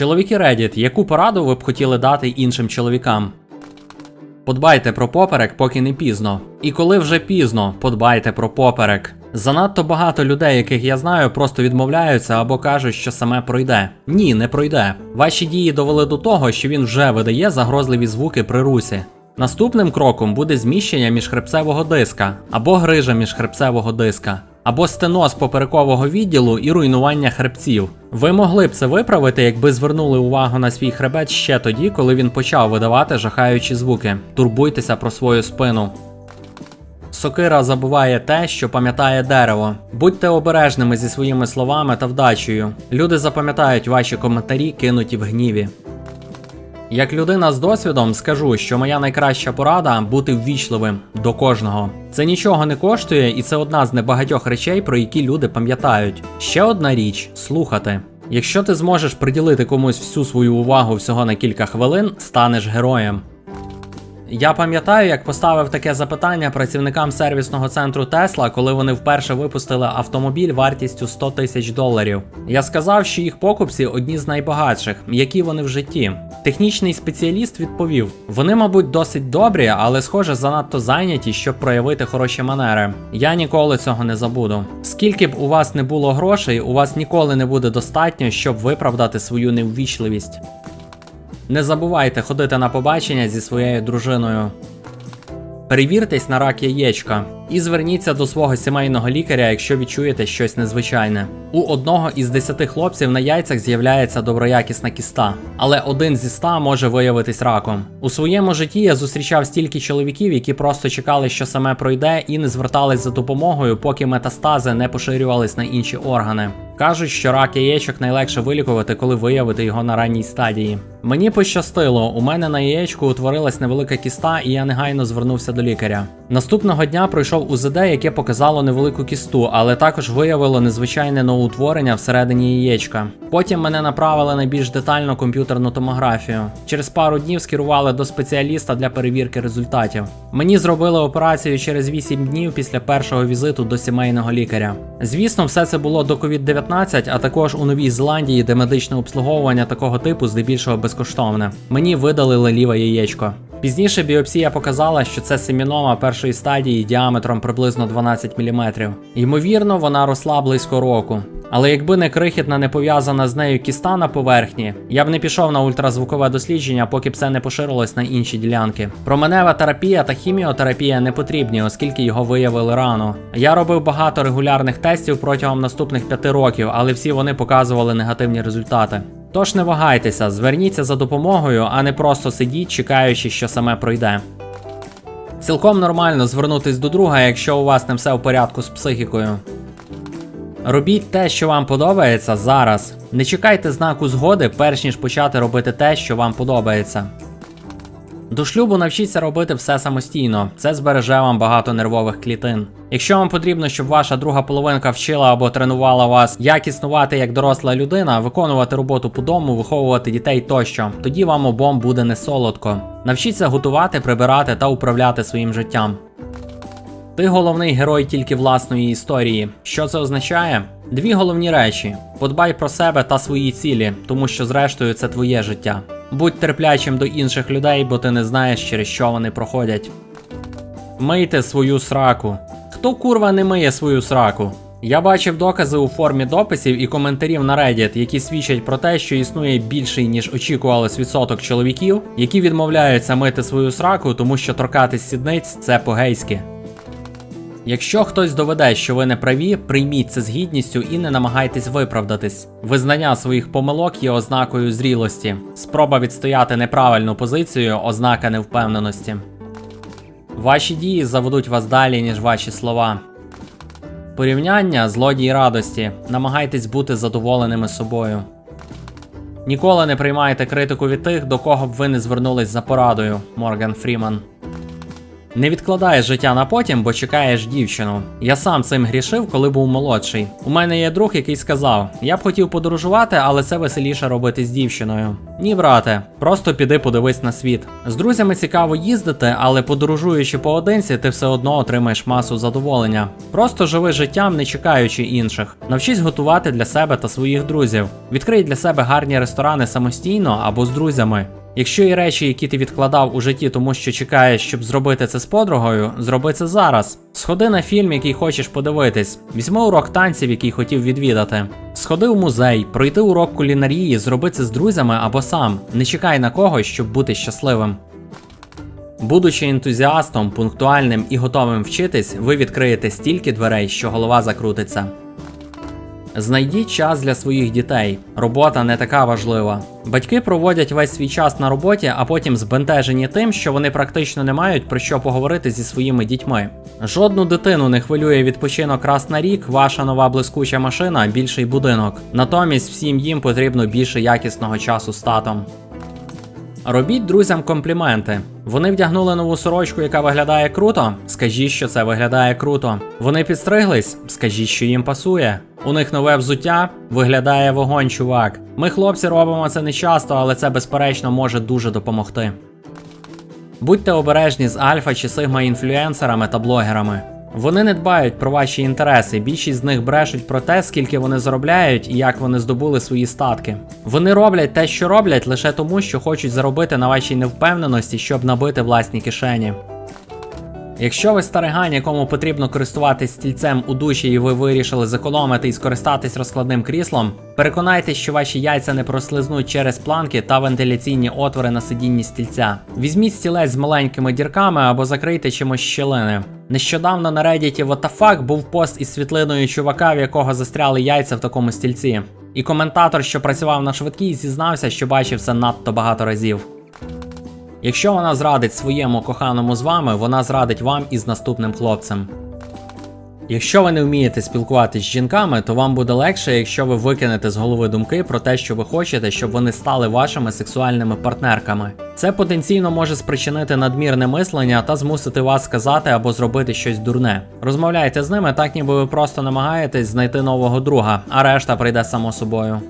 Чоловіки Reddit, яку пораду ви б хотіли дати іншим чоловікам? Подбайте про поперек, поки не пізно. І коли вже пізно, подбайте про поперек. Занадто багато людей, яких я знаю, просто відмовляються або кажуть, що саме пройде. Ні, не пройде. Ваші дії довели до того, що він вже видає загрозливі звуки при русі. Наступним кроком буде зміщення міжхребцевого диска або грижа міжхребцевого диска, або стеноз поперекового відділу і руйнування хребців. Ви могли б це виправити, якби звернули увагу на свій хребет ще тоді, коли він почав видавати жахаючі звуки. Турбуйтеся про свою спину. Сокира забуває те, що пам'ятає дерево. Будьте обережними зі своїми словами та вдачею. Люди запам'ятають ваші коментарі, кинуті в гніві. Як людина з досвідом скажу, що моя найкраща порада бути ввічливим до кожного. Це нічого не коштує, і це одна з небагатьох речей, про які люди пам'ятають. Ще одна річ слухати. Якщо ти зможеш приділити комусь всю свою увагу всього на кілька хвилин, станеш героєм. Я пам'ятаю, як поставив таке запитання працівникам сервісного центру Тесла, коли вони вперше випустили автомобіль вартістю 100 тисяч доларів. Я сказав, що їх покупці одні з найбагатших, які вони в житті. Технічний спеціаліст відповів: вони, мабуть, досить добрі, але схоже занадто зайняті, щоб проявити хороші манери. Я ніколи цього не забуду. Скільки б у вас не було грошей, у вас ніколи не буде достатньо, щоб виправдати свою неввічливість. Не забувайте ходити на побачення зі своєю дружиною. Перевіртесь на рак яєчка і зверніться до свого сімейного лікаря, якщо відчуєте щось незвичайне. У одного із десяти хлопців на яйцях з'являється доброякісна кіста, але один зі ста може виявитись раком. У своєму житті я зустрічав стільки чоловіків, які просто чекали, що саме пройде, і не звертались за допомогою, поки метастази не поширювались на інші органи. Кажуть, що рак яєчок найлегше вилікувати, коли виявити його на ранній стадії. Мені пощастило, у мене на яєчку утворилась невелика кіста, і я негайно звернувся до лікаря. Наступного дня пройшов УЗД, яке показало невелику кісту, але також виявило незвичайне новоутворення всередині яєчка. Потім мене направили на більш детальну комп'ютерну томографію. Через пару днів скерували до спеціаліста для перевірки результатів. Мені зробили операцію через 8 днів після першого візиту до сімейного лікаря. Звісно, все це було до COVID-19, а також у Новій Зеландії, де медичне обслуговування такого типу здебільшого безкоштовне. Мені видалили ліве яєчко. Пізніше біопсія показала, що це семінома першої стадії діаметром приблизно 12 мм. Ймовірно, вона росла близько року. Але якби не крихітна не пов'язана з нею кіста на поверхні, я б не пішов на ультразвукове дослідження, поки б це не поширилось на інші ділянки. Променева терапія та хіміотерапія не потрібні, оскільки його виявили рано. Я робив багато регулярних тестів протягом наступних п'яти років, але всі вони показували негативні результати. Тож не вагайтеся, зверніться за допомогою, а не просто сидіть, чекаючи, що саме пройде. Цілком нормально звернутись до друга, якщо у вас не все в порядку з психікою. Робіть те, що вам подобається зараз. Не чекайте знаку згоди, перш ніж почати робити те, що вам подобається. До шлюбу навчіться робити все самостійно, це збереже вам багато нервових клітин. Якщо вам потрібно, щоб ваша друга половинка вчила або тренувала вас, як існувати як доросла людина, виконувати роботу по дому, виховувати дітей тощо, тоді вам обом буде не солодко. Навчіться готувати, прибирати та управляти своїм життям. Ти головний герой тільки власної історії. Що це означає? Дві головні речі: подбай про себе та свої цілі, тому що зрештою це твоє життя. Будь терплячим до інших людей, бо ти не знаєш, через що вони проходять. Мийте свою сраку. Хто курва не миє свою сраку? Я бачив докази у формі дописів і коментарів на Reddit, які свідчать про те, що існує більший ніж очікувалось відсоток чоловіків, які відмовляються мити свою сраку, тому що торкатись сідниць це по-гейськи. Якщо хтось доведе, що ви не праві, прийміть це з гідністю і не намагайтесь виправдатись. Визнання своїх помилок є ознакою зрілості. Спроба відстояти неправильну позицію ознака невпевненості. Ваші дії заведуть вас далі, ніж ваші слова. Порівняння злодій радості. Намагайтесь бути задоволеними собою. Ніколи не приймайте критику від тих, до кого б ви не звернулись за порадою. Морган Фріман. Не відкладаєш життя на потім, бо чекаєш дівчину. Я сам цим грішив, коли був молодший. У мене є друг, який сказав: Я б хотів подорожувати, але це веселіше робити з дівчиною. Ні, брате, просто піди подивись на світ. З друзями цікаво їздити, але подорожуючи поодинці, ти все одно отримаєш масу задоволення. Просто живи життям, не чекаючи інших. Навчись готувати для себе та своїх друзів. Відкрий для себе гарні ресторани самостійно або з друзями. Якщо є речі, які ти відкладав у житті, тому що чекаєш, щоб зробити це з подругою, зроби це зараз. Сходи на фільм, який хочеш подивитись, візьми урок танців, який хотів відвідати. Сходи в музей, пройти урок кулінарії, зроби це з друзями або сам. Не чекай на когось, щоб бути щасливим. Будучи ентузіастом, пунктуальним і готовим вчитись, ви відкриєте стільки дверей, що голова закрутиться. Знайдіть час для своїх дітей. Робота не така важлива. Батьки проводять весь свій час на роботі, а потім збентежені тим, що вони практично не мають про що поговорити зі своїми дітьми. Жодну дитину не хвилює відпочинок раз на рік, ваша нова блискуча машина, більший будинок. Натомість всім їм потрібно більше якісного часу з татом. Робіть друзям компліменти. Вони вдягнули нову сорочку, яка виглядає круто. Скажіть, що це виглядає круто. Вони підстриглись, скажіть, що їм пасує. У них нове взуття виглядає вогонь, чувак. Ми, хлопці, робимо це не часто, але це безперечно може дуже допомогти. Будьте обережні з альфа чи сигма інфлюенсерами та блогерами. Вони не дбають про ваші інтереси. Більшість з них брешуть про те, скільки вони заробляють і як вони здобули свої статки. Вони роблять те, що роблять, лише тому, що хочуть заробити на вашій невпевненості, щоб набити власні кишені. Якщо ви старигань, якому потрібно користуватись стільцем у душі, і ви вирішили зекономити і скористатись розкладним кріслом, переконайтесь, що ваші яйця не прослизнуть через планки та вентиляційні отвори на сидінні стільця. Візьміть стілець з маленькими дірками або закрийте чимось щілини. Нещодавно на Reddit fuck був пост із світлиною чувака, в якого застряли яйця в такому стільці. І коментатор, що працював на швидкій, зізнався, що бачив це надто багато разів. Якщо вона зрадить своєму коханому з вами, вона зрадить вам із наступним хлопцем. Якщо ви не вмієте спілкуватись з жінками, то вам буде легше, якщо ви викинете з голови думки про те, що ви хочете, щоб вони стали вашими сексуальними партнерками. Це потенційно може спричинити надмірне мислення та змусити вас сказати або зробити щось дурне. Розмовляйте з ними так, ніби ви просто намагаєтесь знайти нового друга, а решта прийде само собою.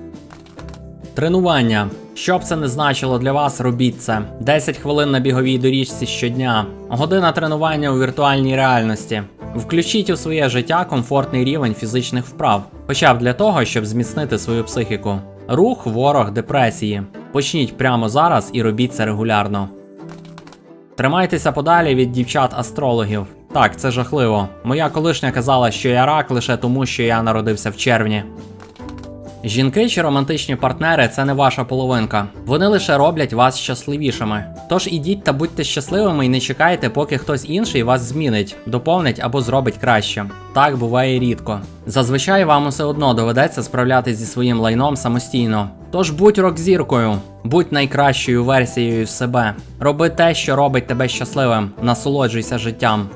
Тренування. Що б це не значило для вас, робіть це. 10 хвилин на біговій доріжці щодня, година тренування у віртуальній реальності. Включіть у своє життя комфортний рівень фізичних вправ, хоча б для того, щоб зміцнити свою психіку. Рух, ворог депресії. Почніть прямо зараз і робіть це регулярно. Тримайтеся подалі від дівчат-астрологів. Так, це жахливо. Моя колишня казала, що я рак лише тому, що я народився в червні. Жінки чи романтичні партнери це не ваша половинка. Вони лише роблять вас щасливішими. Тож ідіть та будьте щасливими і не чекайте, поки хтось інший вас змінить, доповнить або зробить краще. Так буває рідко. Зазвичай вам усе одно доведеться справлятися зі своїм лайном самостійно. Тож будь рок-зіркою, будь найкращою версією себе. Роби те, що робить тебе щасливим. Насолоджуйся життям.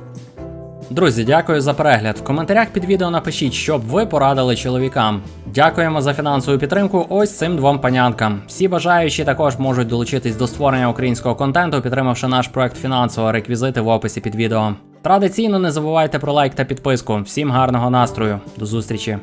Друзі, дякую за перегляд. В коментарях під відео напишіть, що б ви порадили чоловікам. Дякуємо за фінансову підтримку ось цим двом панянкам. Всі бажаючі також можуть долучитись до створення українського контенту, підтримавши наш проект фінансово, реквізити в описі під відео. Традиційно не забувайте про лайк та підписку. Всім гарного настрою. До зустрічі!